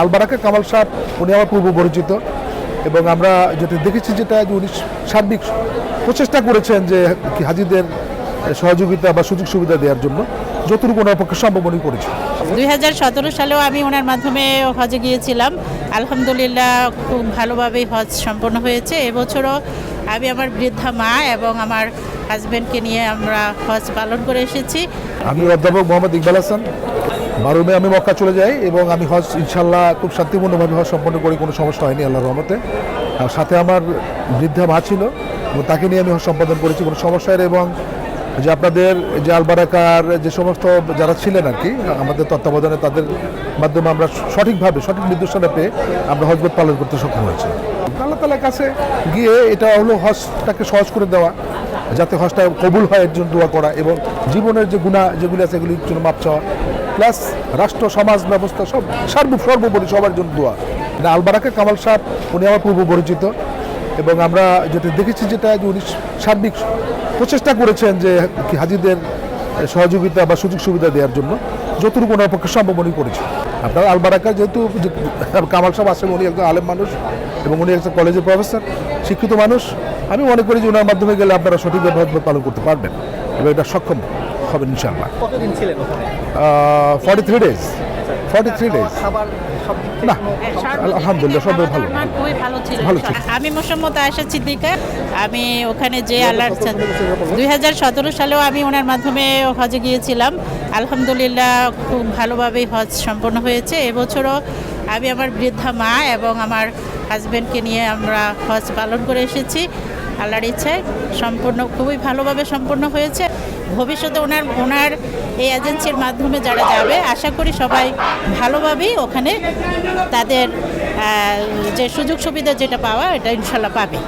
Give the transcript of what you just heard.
আলবারাকা কামাল সাহেব উনি আমার পূর্ব পরিচিত। এবং আমরা যেটা দেখেছি যেটা যে উনি সার্বিক প্রচেষ্টা করেছেন যে কি হাজিদের সহযোগিতা বা সুযোগ সুবিধা দেওয়ার জন্য। যতটুকু ওনার পক্ষে সম্ভব উনি করেছেন। দুই সালেও আমি ওনার মাধ্যমে হজে গিয়েছিলাম। আলহামদুলিল্লাহ খুব ভালোভাবেই হজ সম্পন্ন হয়েছে। এবছরও আমি আমার বৃদ্ধা মা এবং আমার হাজব্যান্ডকে নিয়ে আমরা হজ পালন করে এসেছি। আমি অধ্যাপক মোহাম্মদ ইকবাল হাসান। বারো মে আমি মক্কা চলে যাই এবং আমি হজ ইনশাল্লাহ খুব শান্তিপূর্ণভাবে হজ সম্পন্ন করি, কোনো সমস্যা হয়নি, আল্লাহর রহমতে। আর সাথে আমার বৃদ্ধা মা ছিল, এবং তাকে নিয়ে আমি হজ সম্পাদন করেছি, কোনো সমস্যা হয়নি এবং যে আপনাদের যে আলবারাকার, যে সমস্ত যারা ছিলেন আর কি, আমাদের তত্ত্বাবধানে তাদের মাধ্যমে আমরা সঠিকভাবে, সঠিক নির্দেশনা পেয়ে আমরা হজবত পালন করতে সক্ষম হয়েছি। আল্লাহ তালার কাছে গিয়ে এটা হলো হজটাকে সহজ করে দেওয়া, যাতে হজটা কবুল হয়, এর জন্য দোয়া করা এবং জীবনের যে গুণা যেগুলি আছে, এগুলির জন্য মাপ চাওয়া প্লাস রাষ্ট্র, সমাজ, ব্যবস্থা সব সর্ব সর্বোপরি সবার জন্য দোয়া। আলবারাকা কামাল সাহেব, উনি আমার পূর্ব পরিচিত। এবং আমরা যেটা দেখেছি যেটা যে উনি সার্বিক প্রচেষ্টা করেছেন যে হাজিদের সহযোগিতা বা সুযোগ সুবিধা দেওয়ার জন্য। যতটুকু ওনার পক্ষে সম্ভব উনি করেছেন। আপনার আলবারাকা যেহেতু কামাল সাহেব আসেন উনি একজন আলেম মানুষ এবং উনি একজন কলেজের প্রফেসর, শিক্ষিত মানুষ। আমি মনে করি যে ওনার মাধ্যমে গেলে আপনারা সঠিকভাবে পালন করতে পারবেন এবং এটা সক্ষম। হবেন ইনশাআল্লাহ। কতদিন ছিলেন ওখানে? Forty three days forty three days না আলহামদুলিল্লাহ ভালো। খুবই ভালো ছিল। আমি মোসাম্মদ আয়সা সিদ্দিকা। আমি ওখানে যে আল্লাহ দুই সালেও আমি ওনার মাধ্যমে হজে গিয়েছিলাম। আলহামদুলিল্লাহ খুব ভালোভাবেই হজ সম্পন্ন হয়েছে। এবছরও আমি আমার বৃদ্ধা মা এবং আমার হাজব্যান্ডকে নিয়ে আমরা হজ পালন করে এসেছি। আল্লাহর ইচ্ছায় সম্পূর্ণ খুবই ভালোভাবে সম্পন্ন হয়েছে। ভবিষ্যতে ওনার ওনার এই এজেন্সির মাধ্যমে যারা যাবে, আশা করি সবাই ভালোভাবেই ওখানে তাদের যে সুযোগ সুবিধা যেটা পাওয়া, এটা ইনশাল্লাহ পাবে।